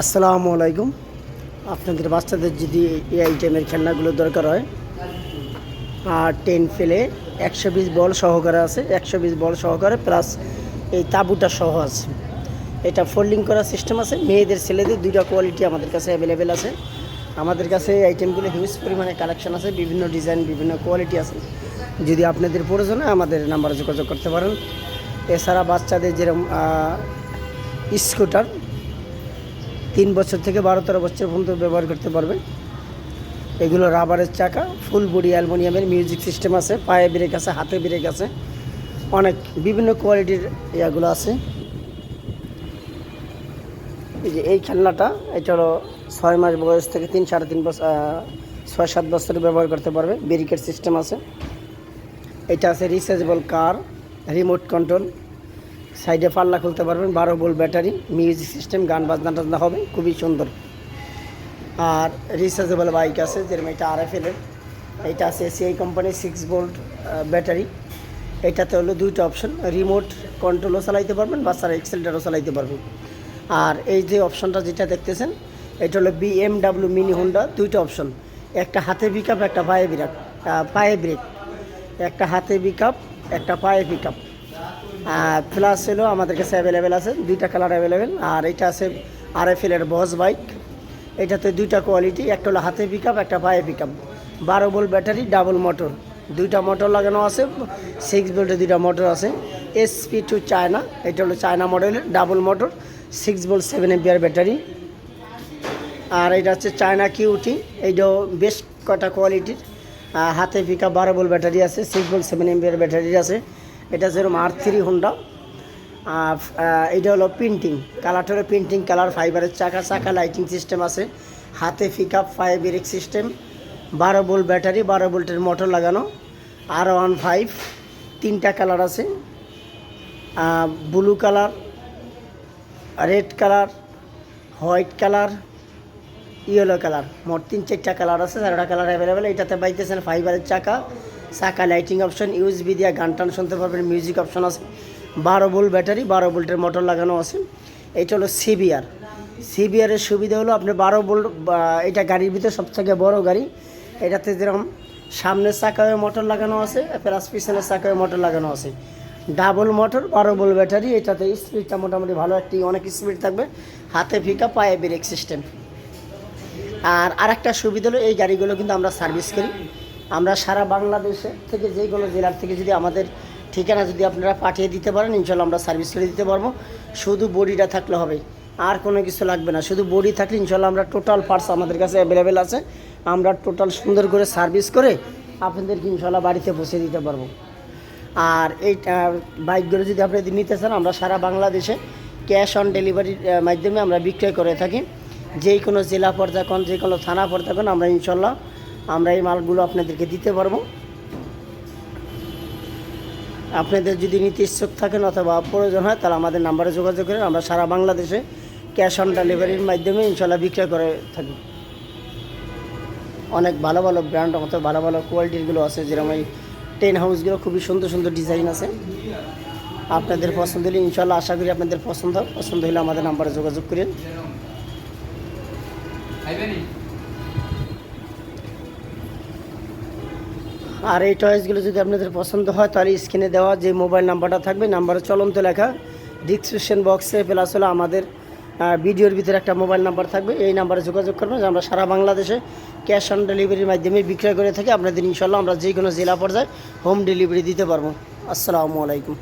আসসালামু আলাইকুম। আপনাদের বাচ্চাদের যদি এই আইটেমের খেলনাগুলো দরকার হয়, আর টেন ফেলে একশো বিশ বল সহকারে আছে, একশো বিশ বল সহকারে প্লাস এই তাঁবুটা সহ আছে। এটা ফোল্ডিং করার সিস্টেম আছে। মেয়েদের, ছেলেদের দুইটা কোয়ালিটি আমাদের কাছে অ্যাভেলেবেল আছে। আমাদের কাছে এই আইটেমগুলো হিউজ পরিমাণে কালেকশন আছে। বিভিন্ন ডিজাইন বিভিন্ন কোয়ালিটি আছে। যদি আপনাদের প্রয়োজন হয়, আমাদের নাম্বারে যোগাযোগ করতে পারেন। এছাড়া বাচ্চাদের যেরকম স্কুটার তিন বছর থেকে বারো তেরো বছর পর্যন্ত ব্যবহার করতে পারবে। এগুলো রাবারের চাকা, ফুল বডি অ্যালমোনিয়ামের মিউজিক সিস্টেম আছে, পায়ে ব্রেক আছে, হাতে ব্রেক আছে। অনেক বিভিন্ন কোয়ালিটির ইয়াগুলো আছে। এই যে এই খেলনাটা, এটা হলো ছয় মাস বয়স থেকে তিন, সাড়ে তিন বছর ছয়, সাত বছর ব্যবহার করতে পারবে। ব্যারিকেড সিস্টেম আছে। এটা আছে রিচার্জেবল কার, রিমোট কন্ট্রোল। সাইডে পাল্লা খুলতে পারবেন, বারো বোল ব্যাটারি, মিউজিক সিস্টেম, গান বাজনা টাজনা হবে, খুবই সুন্দর। আর রিচার্জেবল বাইক আছে, যেরকম এটা আর এফ এলের এটা আছে এসিআই কোম্পানির সিক্স ভোল্ট ব্যাটারি। এটাতে হলো দুইটা অপশন রিমোট কন্ট্রোলও চালাইতে পারবেন, বা স্যার এক্সেলটারও চালাইতে পারবেন। আর এই যে অপশনটা যেটা দেখতেছেন, এটা হলো বিএমডাব্লিউ মিনি হোন্ডা দুইটা অপশন একটা হাতে পিকআপ একটা পায়ে ব্রেক পায়ে ব্রেক একটা হাতে পিকআপ একটা পায়ে পিকআপ প্লাস হলো আমাদের কাছে অ্যাভেলেবেল আছে, দুইটা কালার অ্যাভেলেবেল আর এটা আছে আর এফ এলের বস বাইক এটাতে দুইটা কোয়ালিটি একটা হলো হাতে পিকআপ একটা পায়ে পিকআপ বারো ভোল্ট ব্যাটারি ডাবল মোটর দুইটা মোটর লাগানো আছে সিক্স ভোল্টের দুইটা মোটর আছে। এসপি টু চায়না এটা হলো চায়না মডেলের double motor six volt seven MPR battery আর এটা হচ্ছে চায়না কিউটি এইটাও বেশ কটা কোয়ালিটির হাতে আপ বারো বল ব্যাটারি আছে সিক্স বল সেভেন এমবিআর ব্যাটারি আছে। এটা যেরকম আর থ্রি হোন্ডা এটা হলো প্রিন্টিং কালারটা হলো প্রিন্টিং কালার ফাইবারের চাকা চাকা লাইটিং সিস্টেম আছে, হাতে পিক আপ ফাইভ সিস্টেম বারো বোল্ট ব্যাটারি বারো ভোল্টের মোটর লাগানো আর ওয়ান ফাইভ তিনটা কালার আছে blue colour red colour white colour yellow colour মোট তিন চারটা কালার আছে, চারটা কালার অ্যাভেলেবেল এটাতে পাইতেছেন ফাইবারের চাকা চাকা লাইটিং অপশন ইউএসবি দিয়ে গান টান শুনতে পারবেন মিউজিক অপশন আছে। বারো ভোল্ট ব্যাটারি বারো ভোল্টের মোটর লাগানো আছে। এটা হলো সিবিআর সিবিআরের সুবিধা হলো আপনি বারো ভোল্ট এটা গাড়ির ভিতরে সবথেকে বড় গাড়ি। এটাতে যেরকম সামনের চাকায় মোটর লাগানো আছে প্লাস পিছনের চাকায় মোটর লাগানো আছে। ডাবল মোটর বারো ভোল্ট ব্যাটারি এটাতে স্পিডটা মোটামুটি ভালো, একটি অনেক স্পিড থাকবে। হাতে ফিকা পায়ে ব্রেক সিস্টেম আর আরেকটা সুবিধা হলো এই গাড়িগুলো কিন্তু আমরা সার্ভিস করি। আমরা সারা বাংলাদেশে থেকে যে কোনো জেলার থেকে যদি আমাদের ঠিকানা যদি আপনারা পাঠিয়ে দিতে পারেন, ইনশাল্লাহ আমরা সার্ভিস করে দিতে পারব। শুধু বডিটা থাকলে হবে, আর কোনো কিছু লাগবে না। শুধু বডি থাকলে ইনশাল্লাহ আমরা টোটাল পার্টস আমাদের কাছে অ্যাভেলেবেল আছে। আমরা টোটাল সুন্দর করে সার্ভিস করে আপনাদেরকে ইনশাল্লাহ বাড়িতে পৌঁছে দিতে পারব। আর এই বাইকগুলো যদি আপনি নিতে চান, আমরা সারা বাংলাদেশে ক্যাশ অন ডেলিভারির মাধ্যমে আমরা বিক্রয় করে থাকি। যেই কোনো জেলা পর্যায়ে কোন যে কোনো থানা পর্যায়ে কোন, আমরা ইনশাল্লাহ আমরা এই মালগুলো আপনাদেরকে দিতে পারব। আপনাদের যদি নিতে ইচ্ছুক থাকেন অথবা প্রয়োজন হয়, তাহলে আমাদের নাম্বারে যোগাযোগ করেন আমরা সারা বাংলাদেশে ক্যাশ অন ডেলিভারির মাধ্যমে ইনশাল্লাহ বিক্রয় করে থাকি। অনেক ভালো ভালো ব্র্যান্ড অথবা ভালো ভালো কোয়ালিটিরগুলো আছে, যেরকম এই টেন হাউসগুলো খুবই সুন্দর সুন্দর ডিজাইন আছে। আপনাদের পছন্দ হলে ইনশাল্লাহ আশা করি আপনাদের পছন্দ। পছন্দ হলে আমাদের নাম্বারে যোগাযোগ করেন। আর এই টয়েসগুলো যদি আপনাদের পছন্দ হয়, তাহলে স্ক্রিনে দেওয়া যে মোবাইল নাম্বারটা থাকবে নাম্বারে চলন্ত লেখা ডিসক্রিপশন বক্সে প্লাস হলো আমাদের ভিডিওর ভিতরে একটা মোবাইল নাম্বার থাকবে। এই নাম্বারে যোগাযোগ করবেন আমরা সারা বাংলাদেশে ক্যাশ অন ডেলিভারির মাধ্যমে বিক্রয় করে থাকি। আপনাদের ইনশাল্লাহ আমরা যে কোনো জেলা পর্যায়ে হোম ডেলিভারি দিতে পারব। আসসালামু আলাইকুম।